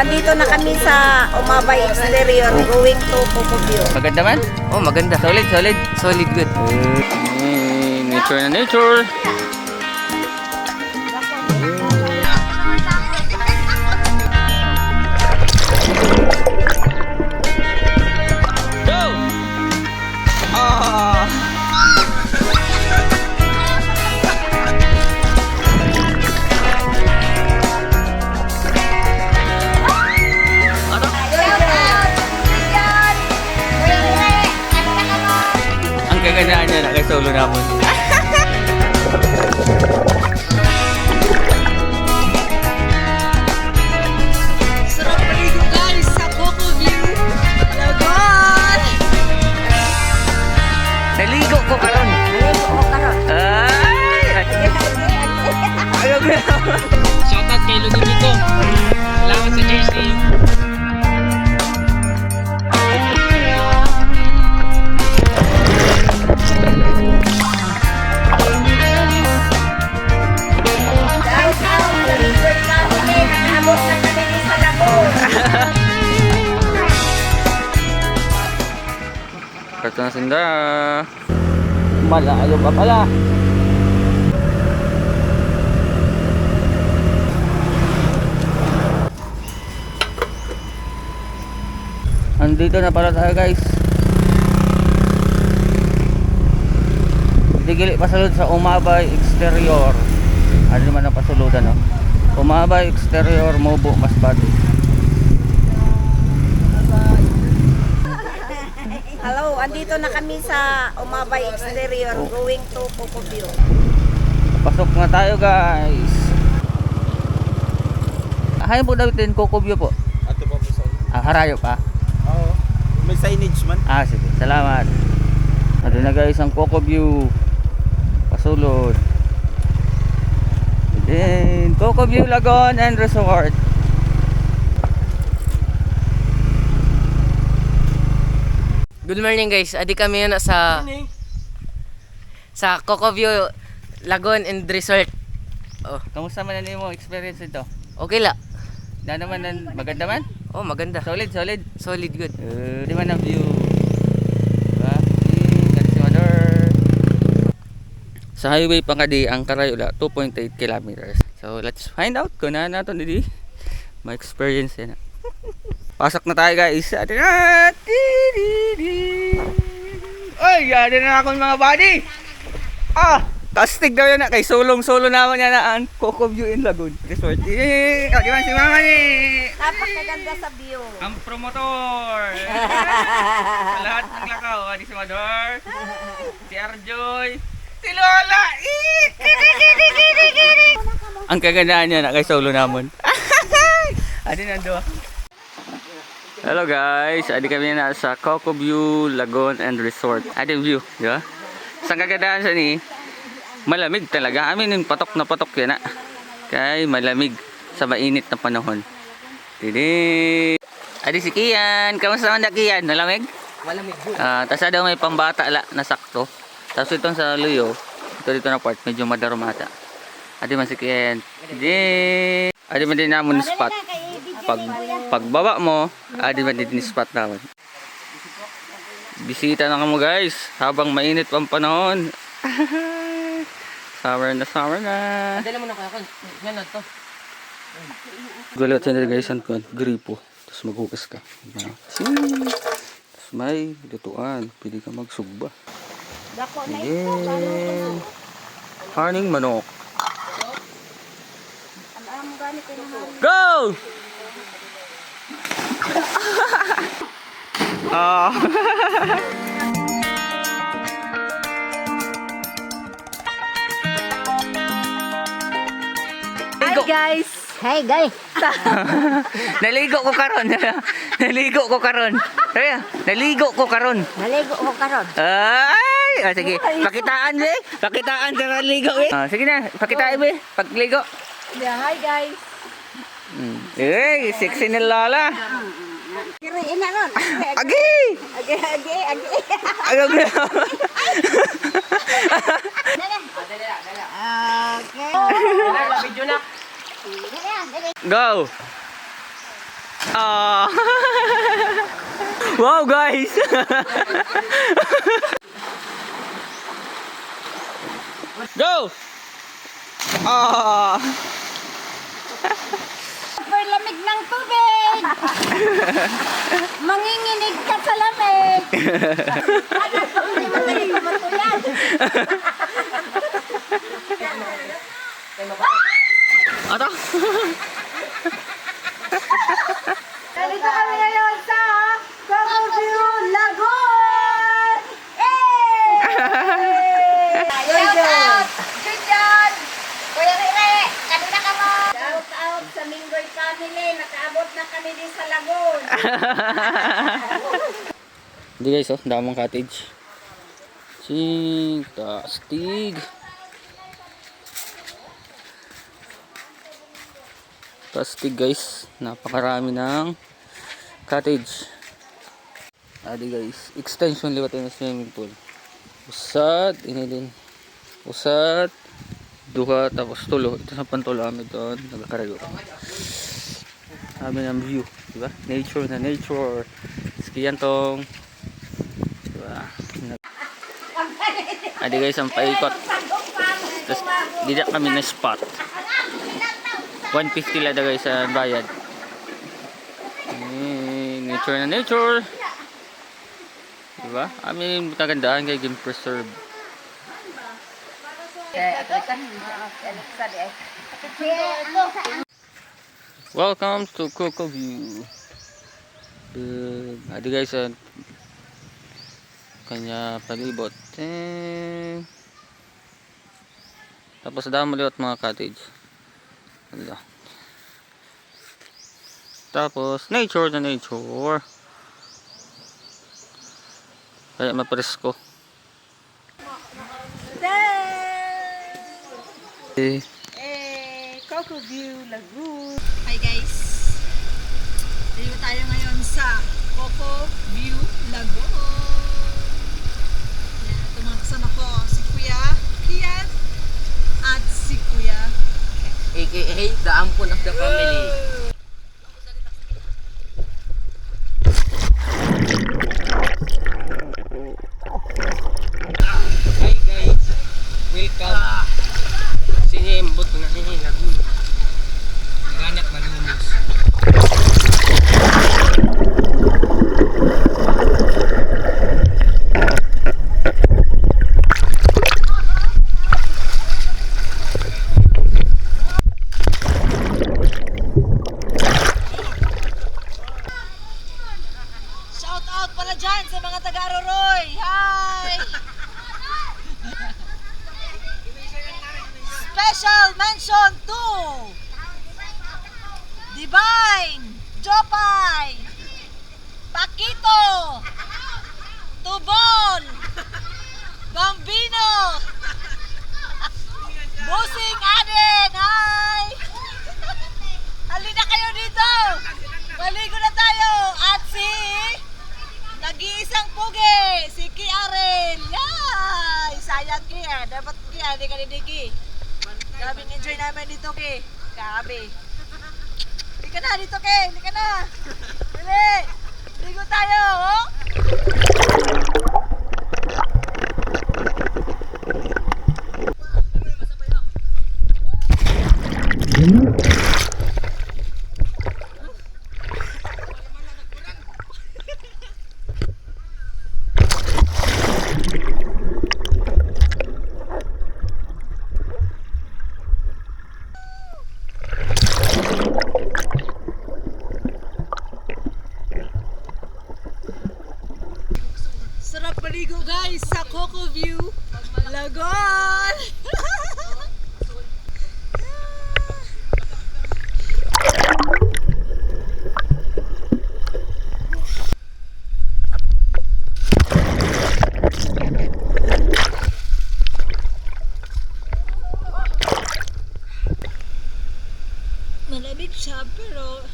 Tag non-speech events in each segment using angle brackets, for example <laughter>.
andito na kami sa Umabay Exterior going to Pocobio. Maganda man? Oh, maganda. Solid, solid. Solid good. Eh, nature na nature. Niya, nakasolo Karto na sinda. Malayo pa pala. Andito na pala tayo guys. Digili pasulod sa Umabay Exterior. Ano naman ang pasuludan no? Umabay Exterior Mobo Masbate. Andito na kami sa Umabay Exterior going to Pocobio. Pasok na tayo guys. Hayan po daw din Kokobyo po. Ato pa po sa Ah, harayo pa. Oo. May signage man. Ah, sige. Salamat. Ito na guys ang Coco View. Pasulod. Then, Coco View Lagoon and Resort. Good morning guys. Adi kami na sa sa Coco View Lagoon and Resort. Oh, Kamusta man na mo experience ito? okay la. Na naman nan maganda man? Oh, maganda. Solid, solid. Solid good. Uh, di man ang view. Diba? Si Mother. Sa highway Pangadi, ang Karayula, 2.8 kilometers. So, let's find out kung na nato di may experience yan. <laughs> Pasok na tayo guys. Atin na! Oy, yan na ako mga buddy! Ah! Tastig daw yan na kay sulong-solo naman yan na ang Coco View in Lagoon Resort. Eh, oh, di ba si Mama ni? Napakaganda sa view. Ang promotor! <laughs> Sa lahat ng lakaw, ani si Mador, si Arjoy, si Lola! Eh! <laughs> Ang kagandaan niya na kay solo namon. <laughs> Adi nando. Hello guys, adi kami na sa Coco View Lagoon and Resort. Adi view, di ba? Sa kagandaan sa ni, malamig talaga. Amin yung patok na patok yan na. Kay malamig sa mainit na panahon. Didi. Adi si Kian. Kamusta man na Kian? Malamig? Malamig. Ah, tas ada may pambata la na sakto. Tapos itong sa Luyo, ito dito na part, medyo madarumata. Adi man si Kian. Di. Adi man din namon spot. Pag pagbaba mo, adi man din spot naman. Bisita na kamo guys, habang mainit pang panahon. <laughs> summer na summer na. Dala mo na kaya kan. Yan na to. Gulat sa guys ang gripo. Tapos maghugas ka. Tapos may lutuan. Pwede ka magsugba. Dako na Again. Harning manok. Na Go! Ah. Hi guys! Hey guys! <laughs> naligo ko karon. <laughs> naligo ko karon. Kaya, naligo ko karon. Naligo ko karon. Ay! Ah, sige, pakitaan be. Pakitaan sa naligo be. Ah, sige na, pakitaan be. Pagligo. Yeah, hi guys! Mm. Eh, sexy ni Lola. Kiri ina nun. Agi! Agi, agi, agi. Video na. Go! Ah. wow, guys. Go. Ah. Super lamig ng tubig! <laughs> Manginginig ka sa lamig! Ano to? Hindi mo tayo matulan! Ato. Nandito kami ngayon sa Cocoview Lagoon! Eh! Shout out! Junjun! Kuya Rire! Kanina ka mo! Shout out sa Minggoy family! Nakaabot na kami din sa Lagoon! <laughs> Hindi guys, oh, damang cottage. Ching, tastig. Guys, napakarami ng cottage. Adi guys, extension liwat ng swimming pool. Usad, inilin. Usad, duha, tapos tulo. Ito sa pantulo kami doon, nagkakarayo. Sabi ng view, di ba? Nature na nature. Skiyan tong Diba? Adi guys, ang paikot. Tapos, dito kami na spot. 150 lang guys sa bayad. Eh, nature na nature. Diba? Amin kagandahan kay game preserve. Welcome to Coco View. Uh, adi guys, ah, kanya palibot. Eh, tapos damo liwat mga cottage. Wala. Tapos nature na nature. Kaya mapresko. Eh, Eh, Coco View Lagoon. Hi guys. Dito tayo ngayon sa Coco View Lagoon. Yan, ito mga kasama ko, si Kuya Kian at si Kuya AKA the ampun of the family. Hi guys, welcome. Sinimbot na ni Lagoon. Ganak malunos. Shout out pala dyan sa mga taga Aroroy. Hi! Special mention to Divine, Jopay, Paquito, Tubol, Bambino, Busing Aden, hi! Halina kayo dito! Maligo na tayo! At si... Nag-iisang pugi! Si Ki Arel! Yay! Sayang Ki ah! Dapat Ki ah, di ka didiki. Grabe enjoy namin dito Ki. Grabe. Hindi ka na dito Ki! Hindi ka na! Dili! Ligo tayo! Oh! Sarap paligo guys sa Coco View Lagoon! Malamig siya pero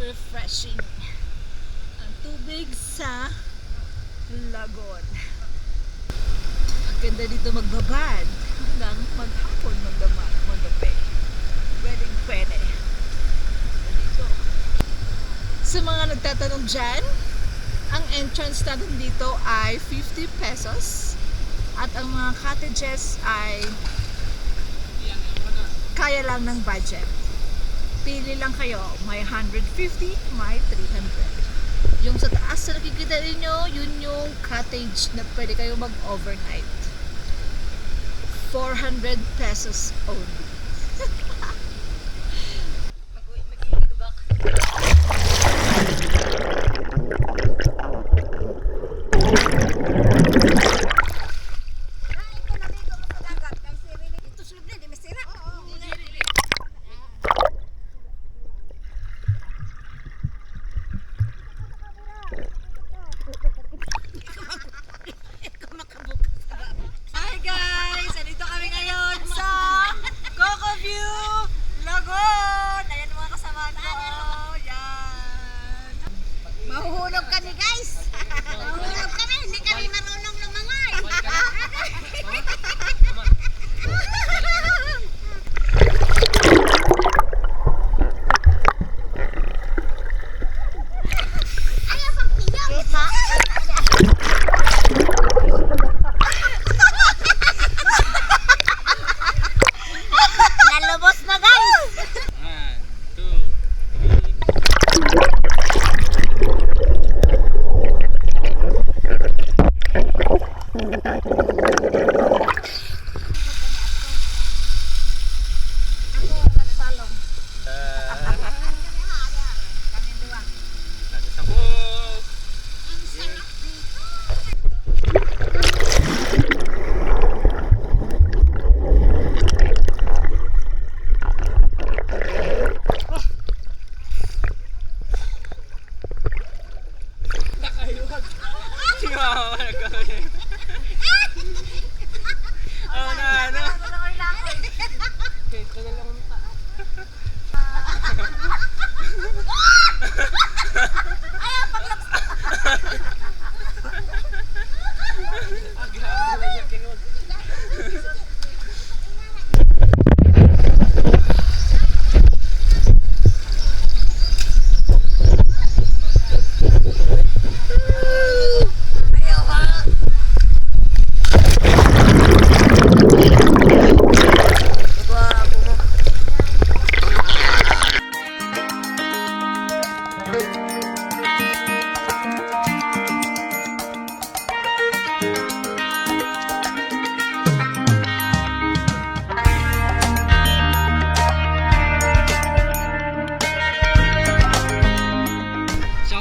refreshing. Ang tubig sa Lagon. Ang ganda dito magbabad hanggang maghapon magdama, magabi. Pwedeng pwede. Dito. nagtatanong dyan, ang entrance natin dito ay 50 pesos. At ang mga cottages ay kaya lang ng budget. Pili lang kayo. May 150, may 300. Yung sa taas na nakikita ninyo, yun yung cottage na pwede kayo mag-overnight. 400 pesos only. <laughs>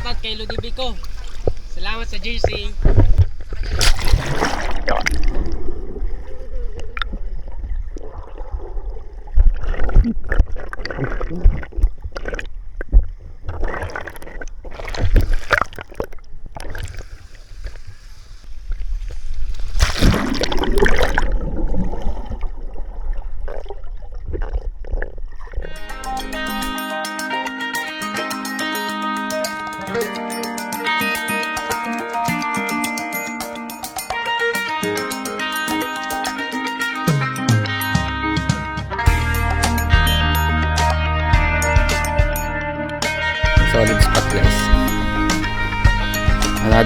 Shoutout kay Ludibico. Salamat sa jersey.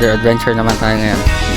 Another adventure naman tayo ngayon.